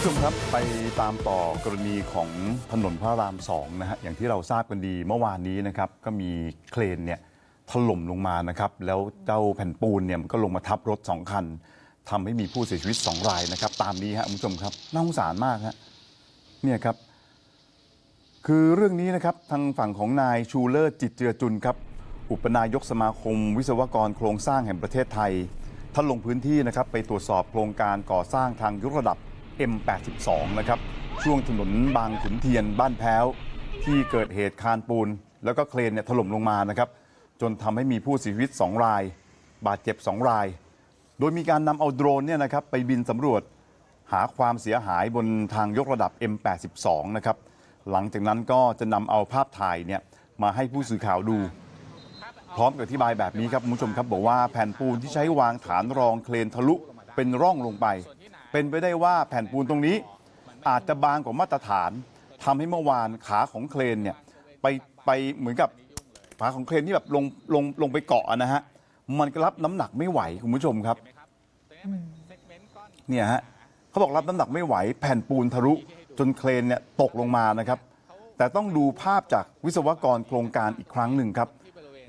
ผู้ชมครับไปตามต่อกรณีของถนนพระรามสองนะฮะอย่างที่เราทราบกันดีเมื่อวานนี้นะครับก็มีเครนเนี่ยถล่มลงมานะครับแล้วเจ้าแผ่นปูนเนี่ยมันก็ลงมาทับรถสองคันทำให้มีผู้เสียชีวิตสองรายนะครับ ตามนี้ฮะคุณผู้ชมครับน่าสงสารมากฮะเนี่ยครับ คือเรื่องนี้นะครับทางฝั่งของนายชูเลอร์จิตเจือจุนครับ อุปนายกสมาคม วิศวกรโครงสร้างแห่งประเทศไทยท่านลงพื้นที่นะครับไปตรวจสอบโครงการก่อสร้างทางยกระดับ M82 นะครับช่วงถนนบางขุนเทียนบ้านแพ้ว ที่เกิดเหตุคานปูน แล้วก็เครนเนี่ยถล่มลงมานะครับจนทำให้มีผู้เสียชีวิต 2 ราย บาดเจ็บ 2 ราย โดยมีการนำเอาโดรนเนี่ยนะครับไปบินสำรวจหาความเสียหายบนทางยกระดับ M82 นะครับหลังจากนั้นก็จะนำเอาภาพถ่ายเนี่ยมาให้ผู้สื่อข่าวดู พร้อมกับอธิบายแบบนี้ครับคุณผู้ชมครับบอกว่าแผ่นปูนที่ใช้วางฐานรองเครนทะลุเป็นร่องลงไป เป็นไปได้ว่าแผ่นปูนตรงนี้ อาจจะบางกว่ามาตรฐานทำให้เมื่อวานขาของเครนเนี่ยไปไปเหมือนกับขาของเครนที่แบบลงลงลงไปเกาะนะฮะมันก็รับน้ำหนักไม่ไหวคุณผู้ชมครับเนี่ยฮะเขาบอกรับน้ำหนักไม่ไหว แผ่นปูนทะลุจนเครนเนี่ยตกลงมานะครับ แต่ต้องดูภาพจากวิศวกรโครงการอีกครั้งหนึ่งครับ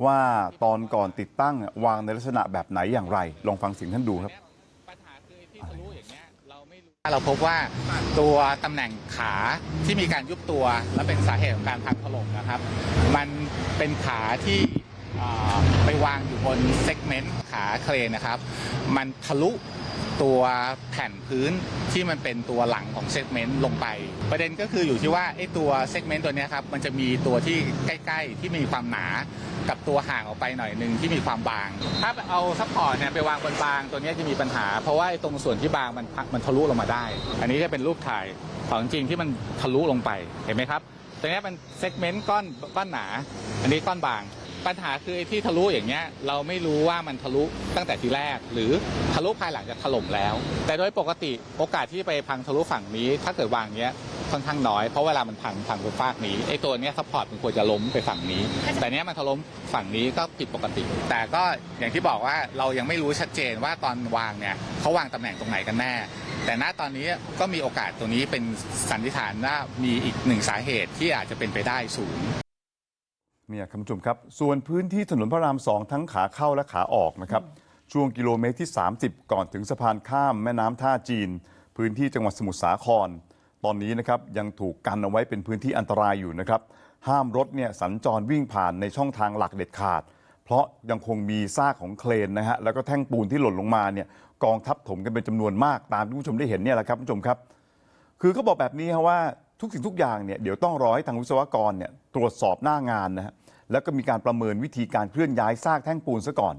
ว่าตอนก่อนติดตั้งวางในลักษณะแบบไหนอย่างไร ลองฟังเสียงท่านดูครับ เราพบว่าตัวตำแหน่งขาที่มีการยุบตัว และเป็นสาเหตุของการพังถล่มนะครับ มันเป็นขาที่ไปวางอยู่บนเซกเมนต์ขาเครนนะครับ มันทะลุตัวแผ่นพื้นที่มันเป็นตัวหลังของเซกเมนต์ลงไป ประเด็นก็คืออยู่ที่ว่าไอ้ตัวเซกเมนต์ตัวนี้ครับมันจะมีตัวที่ใกล้ ๆ ที่มีความหนา กับตัวห่างออกไปหน่อยหนึ่งที่มีความบาง ถ้าเอาซัพพอร์ตเนี่ยไปวางบนบางตัวนี้จะมีปัญหา เพราะว่าตรงส่วนที่บางมันมันทะลุลงมาได้ อันนี้จะเป็นรูปถ่ายของจริงที่มันทะลุลงไปเห็นไหมครับตรงนี้เป็นเซกเมนต์ก้อนก้อนหนา อันนี้ก้อนบาง ปัญหาคือไอ้ที่ทะลุอย่างเงี้ยเราไม่รู้ว่ามันทะลุตั้งแต่ทีแรก หรือทะลุภายหลังจากถล่มแล้ว แต่โดยปกติโอกาสที่ไปพังทะลุฝั่งนี้ ถ้าเกิดวางเงี้ยค่อนข้างน้อยเพราะเวลามันพังพังไปฟากนี้ไอ้ตัวเนี้ยซัพพอร์ตมันควรจะล้มไปฝั่งนี้ แต่เนี้ยมันถล่มฝั่งนี้ก็ผิดปกติ แต่ก็อย่างที่บอกว่าเรายังไม่รู้ชัดเจนว่าตอนวางเนี่ยเขาวางตำแหน่งตรงไหนกันแน่ แต่ณตอนนี้ก็มีโอกาสตรงนี้เป็นสันนิษฐานว่ามีอีกหนึ่งสาเหตุที่อาจจะเป็นไปได้สูง เนี่ยคุณผู้ชมครับ ส่วนพื้นที่ถนนพระรามสองทั้งขาเข้าและขาออกนะครับ ช่วงกิโลเมตรที่ 30 ก่อนถึงสะพานข้ามแม่น้ำท่าจีน พื้นที่จังหวัดสมุทรสาคร ตอนนี้นะครับยังถูกกันเอาไว้เป็นพื้นที่อันตรายอยู่นะครับ ห้ามรถเนี่ยสัญจรวิ่งผ่านในช่องทางหลักเด็ดขาด เพราะยังคงมีซากของเครนนะฮะแล้วก็แท่งปูนที่หล่นลงมาเนี่ยกองทับถมกันเป็นจำนวนมากตามที่คุณผู้ชมได้เห็นเนี่ยแหละครับคุณผู้ชมครับ คือเขาบอกแบบนี้ครับว่าทุกสิ่งทุกอย่างเนี่ยเดี๋ยวต้องรอให้ทางวิศวกรเนี่ยตรวจสอบหน้างานนะฮะ แล้วก็มีการประเมินวิธีการเคลื่อนย้ายซากแท่งปูนซะก่อน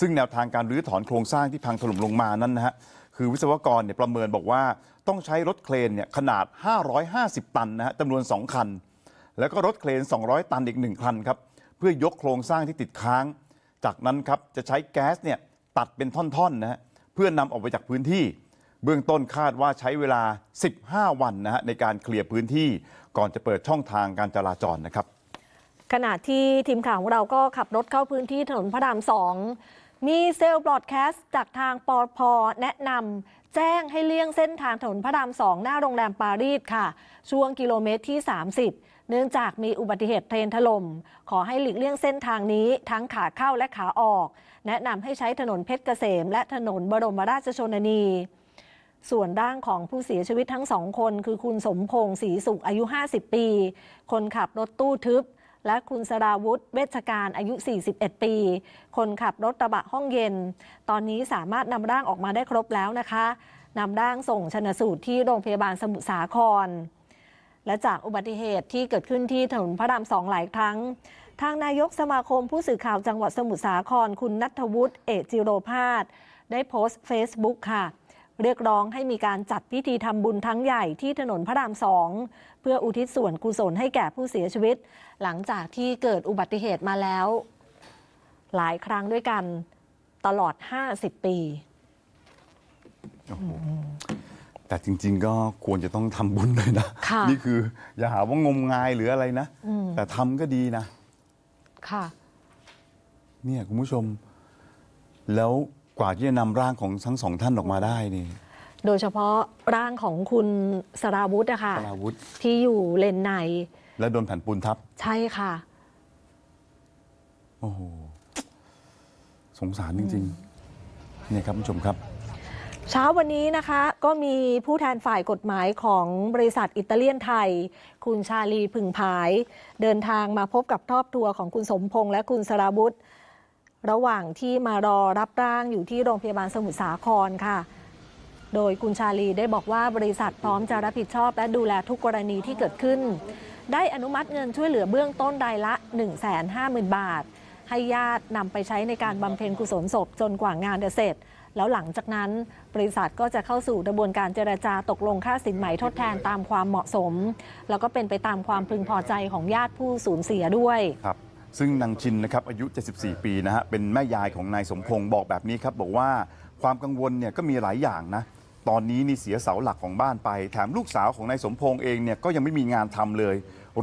ซึ่งแนวทางการรื้อถอนโครงสร้างที่พังถล่มลงมานั้นนะฮะคือวิศวกรเนี่ยประเมินบอกว่าต้องใช้รถเครนเนี่ยขนาด 550 ตันนะฮะจำนวน 2 คัน แล้วก็รถเครน 200 ตันอีก 1 คันครับเพื่อยกโครงสร้างที่ติดค้าง จากนั้นครับจะใช้แก๊สเนี่ยตัดเป็นท่อนๆนะฮะเพื่อนำออกไปจากพื้นที่ เบื้องต้นคาดว่าใช้เวลา 15 วันนะฮะในการเคลียร์พื้นที่ก่อนจะเปิดช่องทางการจราจรนะครับ ขณะที่ทีมข่าวของเราก็ขับรถเข้าพื้นที่ถนนพระรามสองมีเซลล์บรอดแคสต์จากทางปอพแนะนำแจ้งให้เลี่ยงเส้นทางถนนพระรามสองหน้าโรงแรมปารีสค่ะ ช่วงกิโลเมตรที่ 30 เนื่องจากมีอุบัติเหตุเทรนถล่มขอให้หลีกเลี่ยงเส้นทางนี้ทั้งขาเข้าและขาออก แนะนำให้ใช้ถนนเพชรเกษม และถนนบรมราชชนนีส่วนร่างของผู้เสียชีวิตทั้งสองคน คือคุณสมพงศ์ศรีสุขอายุ 50 ปี คนขับรถตู้ทึบ และคุณสราวุธเวชการอายุ 41 ปี คนขับรถกระบะห้องเย็น ตอนนี้สามารถนำร่างออกมาได้ครบแล้วนะคะนำร่างส่งชนสูตรที่โรงพยาบาลสมุทรสาคร และจากอุบัติเหตุที่เกิดขึ้นที่ถนนพระรามสองหลายครั้ง ทางนายกสมาคมผู้สื่อข่าวจังหวัดสมุทรสาคร คุณนัทวุฒิเอจิโรพาสได้โพสต์ Facebook ค่ะ เรียกร้องให้มีการจัดพิธีทำบุญทั้งใหญ่ที่ถนนพระรามสองเพื่ออุทิศส่วนกุศลให้แก่ผู้เสียชีวิต หลังจากที่เกิดอุบัติเหตุมาแล้ว หลายครั้งด้วยกันตลอด 50 ปีโอ้โหแต่จริง ๆ ก็ควรจะต้องทำบุญเลยนะ ค่ะ นี่คือ อย่าหาว่างมงายหรืออะไรนะ อืมแต่ทำก็ดีนะ ค่ะ เนี่ยคุณผู้ชม แล้ว กว่าที่จะนำร่างของทั้งสองท่านออกมาได้นี่ โดยเฉพาะร่างของคุณสราวุธอะค่ะสราวุธ ที่อยู่เลนใน และโดนแผ่นปูนทับ ใช่ค่ะ โอ้โห สงสารจริงๆเนี่ยครับคุณผู้ชมครับ เช้าวันนี้นะคะก็มีผู้แทนฝ่ายกฎหมายของบริษัทอิตาเลียนไทย คุณชาลีผึ่งผาย เดินทางมาพบกับครอบครัวของคุณสมพงษ์และคุณสราวุธ ระหว่างที่มารอรับร่างอยู่ที่โรงพยาบาลสมุทรสาครค่ะ โดยคุณชาลีได้บอกว่าบริษัทพร้อมจะรับผิดชอบ และดูแลทุกกรณีที่เกิดขึ้น ได้อนุมัติเงินช่วยเหลือเบื้องต้นรายละ 150,000 บาท ให้ญาตินำไปใช้ในการบำเพ็ญกุศลศพจนกว่างานจะเสร็จ แล้วหลังจากนั้น บริษัทก็จะเข้าสู่กระบวนการเจรจาตกลงค่าสินไหมทดแทนตามความเหมาะสม แล้วก็เป็นไปตามความพึงพอใจของญาติผู้สูญเสียด้วยครับ ซึ่งนางชินนะครับอายุ 74 ปีนะฮะเป็นแม่ยายของนายสมพงศ์บอกแบบนี้ครับบอกว่าความกังวลเนี่ยก็มีหลายอย่างนะตอนนี้นี่เสียเสาหลักของบ้านไป แถมลูกสาวของนายสมพงศ์เองเนี่ยก็ยังไม่มีงานทำเลย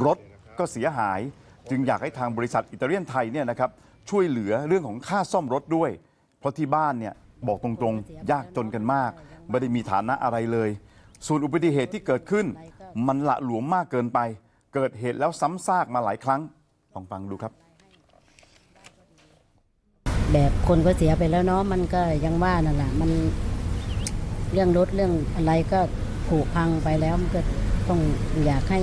รถก็เสียหาย จึงอยากให้ทางบริษัทอิตาเลียนไทยเนี่ยนะครับช่วยเหลือเรื่องของค่าซ่อมรถด้วย เพราะที่บ้านเนี่ยบอกตรงๆ ยากจนกันมาก ไม่ได้มีฐานะอะไรเลย ส่วนอุบัติเหตุที่เกิดขึ้น มันละหลวมมากเกินไป เกิดเหตุแล้วซ้ำซากมาหลายครั้งลองฟังดูครับ แบบคนก็เสียไปแล้วเนาะมันก็ยังว่านั่นแหละมันเรื่องรถเรื่องอะไรก็ผุพังไปแล้วมันก็ต้องอยากให้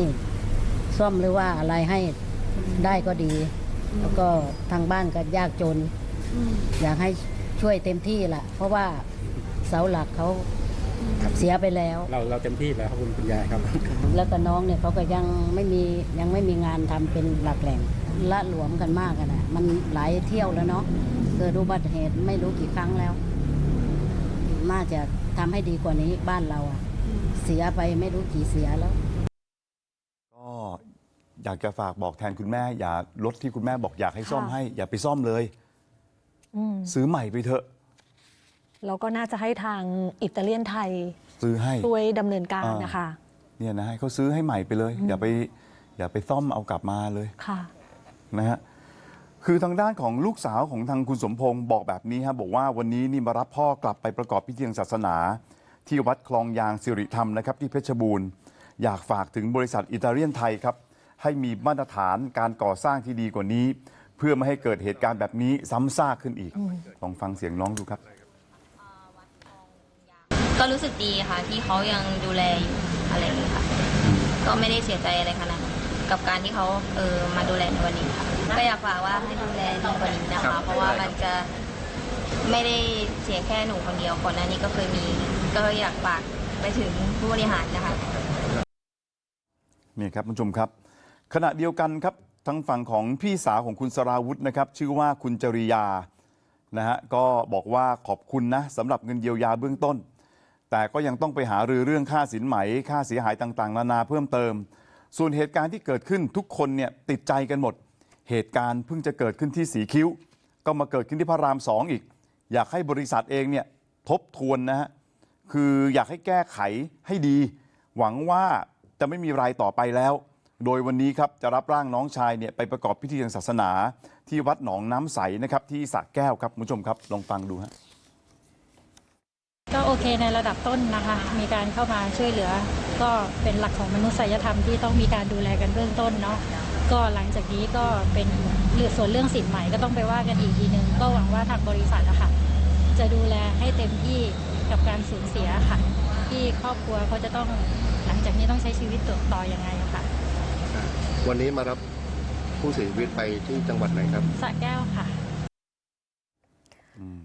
ซ่อมหรือว่าอะไรให้ได้ก็ดี แล้วก็ทางบ้านก็ยากจน อยากให้ช่วยเต็มที่แหละเพราะว่าเสาหลักเขาเสียไปแล้ว เราเราเต็มที่แล้วครับคุณคุณยายครับ แล้วก็น้องเนี่ยเขาก็ยังไม่มียังไม่มีงานทำเป็นหลักแหล่งละหลวมกันมากอะนะมันหลายเที่ยวแล้วเนาะ เกิดอุบัติเหตุไม่รู้กี่ครั้งแล้ว น่าจะทำให้ดีกว่านี้บ้านเราอะเสียไปไม่รู้กี่เสียแล้ว ก็อยากจะฝากบอกแทนคุณแม่ อย่ารถที่คุณแม่บอกอยากให้ซ่อมค่ะ ให้ อย่าไปซ่อมเลย อืมซื้อใหม่ไปเถอะ แล้วก็น่าจะให้ทางอิตาเลียนไทยซื้อให้ ช่วยดำเนินการอ่าน นะคะ เนี่ยนะให้เขาซื้อให้ใหม่ไปเลย อย่าไป อย่าไปซ่อมเอากลับมาเลยค่ะ นะฮะ คือทางด้านของลูกสาวของทางคุณสมพงศ์บอกแบบนี้ครับบอกว่าวันนี้นี่มารับพ่อกลับไปประกอบพิธีทางศาสนา ที่วัดคลองยางสิริธรรมนะครับที่เพชรบูรณ์ อยากฝากถึงบริษัทอิตาเลียนไทยครับ ให้มีมาตรฐานการก่อสร้างที่ดีกว่านี้ เพื่อไม่ให้เกิดเหตุการณ์แบบนี้ซ้ำซากขึ้นอีกลองฟังเสียงน้องดูครับ ก็รู้สึกดีค่ะที่เขายังดูแลอยู่อะไรอย่างนี้ยค่ะ ก็ไม่ได้เสียใจอะไรขนาดนั้นกับการที่เขาเออมาดูแลในวันนี้ค่ะ ก็อยากฝากว่าให้ดูแลดีกว่านี้นะคะเพราะว่ามันจะไม่ได้เสียแค่หนูคนเดียวก่อนหน้านี้ก็เคยมี ก็อยากฝากไปถึงผู้บริหารนะคะ นี่ครับคุณผู้ชมครับ ขณะเดียวกันครับทางฝั่งของพี่สาวของคุณสราวุธนะครับ ชื่อว่าคุณจริยานะฮะก็บอกว่าขอบคุณนะสำหรับเงินเยียวยาเบื้องต้น แต่ก็ยังต้องไปหารือเรื่องค่าสินไหม ค่าเสียหายต่างๆ นานาเพิ่มเติม ส่วนเหตุการณ์ที่เกิดขึ้นทุกคนเนี่ยติดใจกันหมด เหตุการณ์เพิ่งจะเกิดขึ้นที่สีคิ้ว ก็มาเกิดขึ้นที่พระรามสองอีก อยากให้บริษัทเองเนี่ยทบทวนนะฮะคืออยากให้แก้ไขให้ดี หวังว่าจะไม่มีรายต่อไปแล้ว โดยวันนี้ครับจะรับร่างน้องชายเนี่ยไปประกอบพิธีทางศาสนา ที่วัดหนองน้ำใสนะครับที่สระแก้วครับคุณผู้ชมครับลองฟังดูฮะก็โอเคในระดับต้นนะคะ มีการเข้ามาช่วยเหลือ ก็เป็นหลักของมนุษยธรรมที่ต้องมีการดูแลกันเบื้องต้นเนาะ ก็หลังจากนี้ก็เป็นเรื่องส่วนเรื่องสินใหม่ก็ต้องไปว่ากันอีกทีนึงก็หวังว่าทางบริษัทนะคะจะดูแลให้เต็มที่กับการสูญเสียค่ะ ที่ครอบครัวเขาจะต้องหลังจากนี้ต้องใช้ชีวิตต่อต่อยังไงอะค่ะวันนี้มารับผู้เสียชีวิตไปที่จังหวัดไหนครับสระแก้วค่ะ อืม